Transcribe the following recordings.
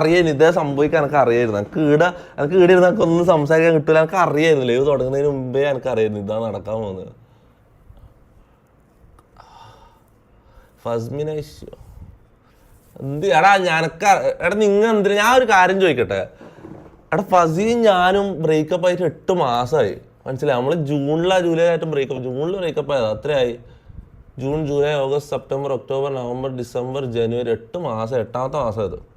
അറിയായിരുന്നു ഇതേ സംഭവിക്കാൻ എനിക്ക് അറിയായിരുന്നു. എനിക്ക് ഈട എനിക്ക് ഈടെ ഇരുന്ന് എനിക്ക് ഒന്നും സംസാരിക്കാൻ കിട്ടില്ല എനിക്ക് അറിയായിരുന്നില്ല. ഇത് തുടങ്ങുന്നതിന് മുമ്പേ എനിക്ക് അറിയായിരുന്നു ഇതാണ് നടക്കാൻ പോകുന്നത് ഫസ്മിന ഇഷ്യോ. എന്ത് എടാ ഞാനൊക്കെ എടാ നിങ്ങൾ എന്തിനാ? ഞാൻ ഒരു കാര്യം ചോദിക്കട്ടെ. എടാ ഫസിയും ഞാനും ബ്രേക്കപ്പ് ആയിട്ട് എട്ട് മാസമായി മനസ്സിലായി? നമ്മൾ ജൂണിലാ ജൂലൈ ആയിട്ട് ബ്രേക്കപ്പ് ജൂണിൽ ബ്രേക്കപ്പ് ആയത്. അത്രയായി. June July August September October November December January എട്ട് മാസം എട്ടാമത്തെ മാസം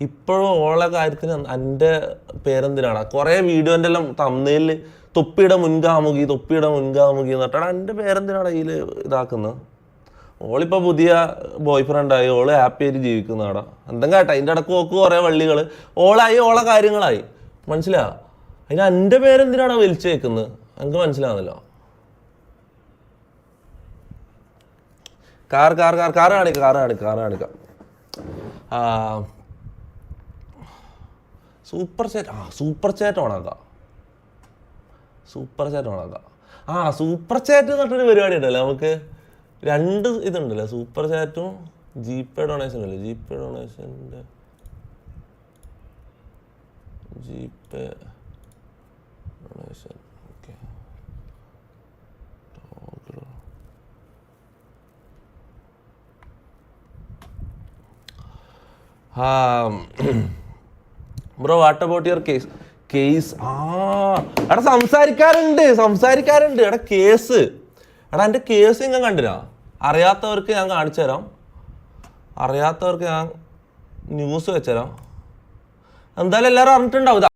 ഇപ്പോഴും ഓളെ കാര്യത്തിന് എന്റെ പേരെന്തിനാണ്? കുറേ വീഡിയോന്റെ എല്ലാം തമ്മിൽ തൊപ്പിയുടെ മുൻകാമുകി തൊപ്പിയുടെ മുൻകാമുകി എന്നിട്ടാണ് എന്റെ പേരെന്തിനാണ് ഇതിൽ ഇതാക്കുന്നത്? ഓളിപ്പോൾ പുതിയ ബോയ് ഫ്രണ്ടായി ഓൾ ഹാപ്പി ആയിട്ട് ജീവിക്കുന്നതാടാ. എന്തെങ്കിലും കേട്ടോ അതിന്റെ ഇടയ്ക്ക് നോക്ക് കുറേ വള്ളികൾ ഓളായി ഓളെ കാര്യങ്ങളായി. മനസ്സിലാ? അതിന് എന്റെ പേരെന്തിനാണ് വലിച്ചു വെക്കുന്നത്? എനിക്ക് മനസ്സിലാവുന്നല്ലോ. കാർ കാർ കാർ കാറാണ് കാറാണ് കാറാണ് ആ സൂപ്പർ ചാറ്റ്. ആ സൂപ്പർ ചാറ്റ് ഓണാക്കാം. സൂപ്പർ ചാറ്റ് ഓണാക്കാം. ആ സൂപ്പർ ചാറ്റ് എന്ന് പറഞ്ഞൊരു പരിപാടി ഉണ്ടല്ലോ നമുക്ക്. രണ്ട് ഇതുണ്ടല്ലോ സൂപ്പർ ചാറ്റും ജി പേ ഡൊണേഷൻ അല്ലേ? ജി പേ ഡൊണേഷന്റെ ജി പേ ഡൊണേഷൻ ഓക്കെ ആ bro what about your case case ആ എടാ സംസാരിക്കാറുണ്ട് സംസാരിക്കാറുണ്ട്. എടാ കേസ്. എടാ എന്റെ കേസ് ഞാൻ കണ്ടിരാ അറിയാത്തവർക്ക് ഞാൻ കാണിച്ചു തരാം. അറിയാത്തവർക്ക് ഞാൻ ന്യൂസ് വെച്ചുതരാം എന്തായാലും എല്ലാവരും അറിഞ്ഞിട്ടുണ്ടാവും.